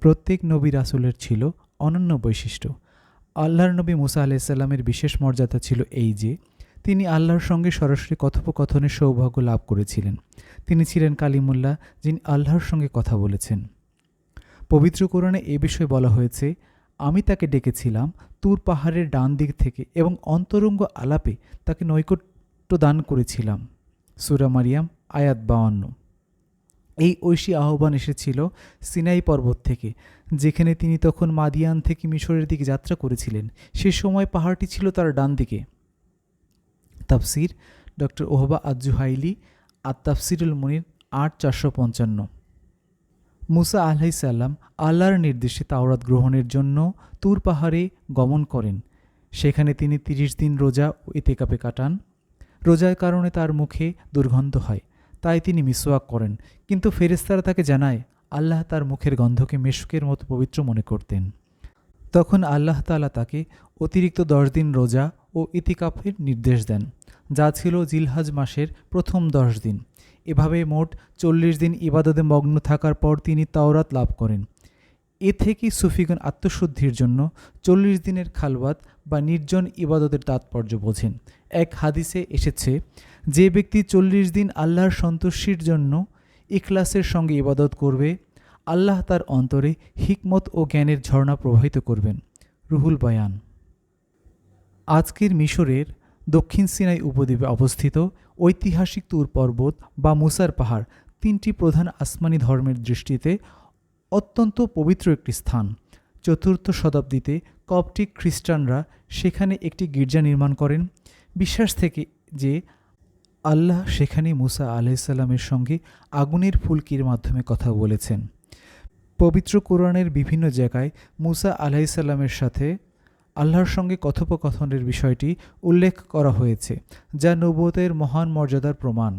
প্রত্যেক নবী রাসুলের ছিল অনন্য বৈশিষ্ট্য। আল্লাহর নবী মুসা আলাইসাল্লামের বিশেষ মর্যাদা ছিল এই যে, তিনি আল্লাহর সঙ্গে সরাসরি কথোপকথনের সৌভাগ্য লাভ করেছিলেন। তিনি ছিলেন কালিমুল্লাহ, যিনি আল্লাহর সঙ্গে কথা বলেছেন। পবিত্র কোরআনে এ বিষয়ে বলা হয়েছে, আমি তাকে ডেকেছিলাম তুর পাহাড়ের ডান দিক থেকে এবং অন্তরঙ্গ আলাপে তাকে নৈকট্য দান করেছিলাম। সুরা মারিয়াম, আয়াত বাউান্ন এই ঐশী আহ্বান এসেছিল সিনাই পর্বত থেকে, যেখানে তিনি তখন মাদিয়ান থেকে মিশরের দিকে যাত্রা করেছিলেন। সে সময় পাহাড়টি ছিল তার ডান দিকে। তাফসির ডক্টর ওহবা আজ্জুহাইলি আর তাফসিরুল মনির, আট চারশো পঞ্চান্ন। মুসা আলাইসাল্লাম আল্লাহর নির্দেশে তাওরাত গ্রহণের জন্য তুর পাহাড়ে গমন করেন। সেখানে তিনি তিরিশ দিন রোজা এতেকাপে কাটান। রোজার কারণে তার মুখে দুর্গন্ধ হয়। তাই তিনি মিসওয়াক করেন। কিন্তু ফেরেস্তারা তাকে জানায়, আল্লাহ তার মুখের গন্ধকে মেশুকের মতো পবিত্র মনে করতেন। তখন আল্লাহ তালা তাকে অতিরিক্ত দশ দিন রোজা ও ইতিকাফের নির্দেশ দেন, যা ছিল জিলহাজ মাসের প্রথম দশ দিন। এভাবে মোট চল্লিশ দিন ইবাদতে মগ্ন থাকার পর তিনি তাওরাত লাভ করেন। এ থেকেই সুফিগণ আত্মশুদ্ধির জন্য চল্লিশ দিনের খালওয়াত বা নির্জন ইবাদতের তাৎপর্য বোঝেন। এক হাদিসে এসেছে, যে ব্যক্তি চল্লিশ দিন আল্লাহর সন্তুষ্টির জন্য ইখলাসের সঙ্গে ইবাদত করবে, আল্লাহ তার অন্তরে হিকমত ও জ্ঞানের ঝর্ণা প্রবাহিত করবেন। রুহুল বয়ান। আজকের মিশরের দক্ষিণ সিনাই উপদ্বীপে অবস্থিত ঐতিহাসিক তুর পর্বত বা মুসার পাহাড় তিনটি প্রধান আসমানি ধর্মের দৃষ্টিতে অত্যন্ত পবিত্র একটি স্থান। চতুর্থ শতাব্দীতে কপটিক খ্রিস্টানরা সেখানে একটি গির্জা নির্মাণ করেন। বিশ্বাস থেকে যে আল্লাহ সেখানে মুসা আলাইসাল্লামের সঙ্গে আগুনের ফুলকির মাধ্যমে কথা বলেছেন। পবিত্র কোরআনের বিভিন্ন জায়গায় মুসা আলাইসাল্লামের সাথে আল্লাহর সঙ্গে কথোপকথনের বিষয়টি উল্লেখ করা হয়েছে, যা নবতের মহান মর্যাদার প্রমাণ।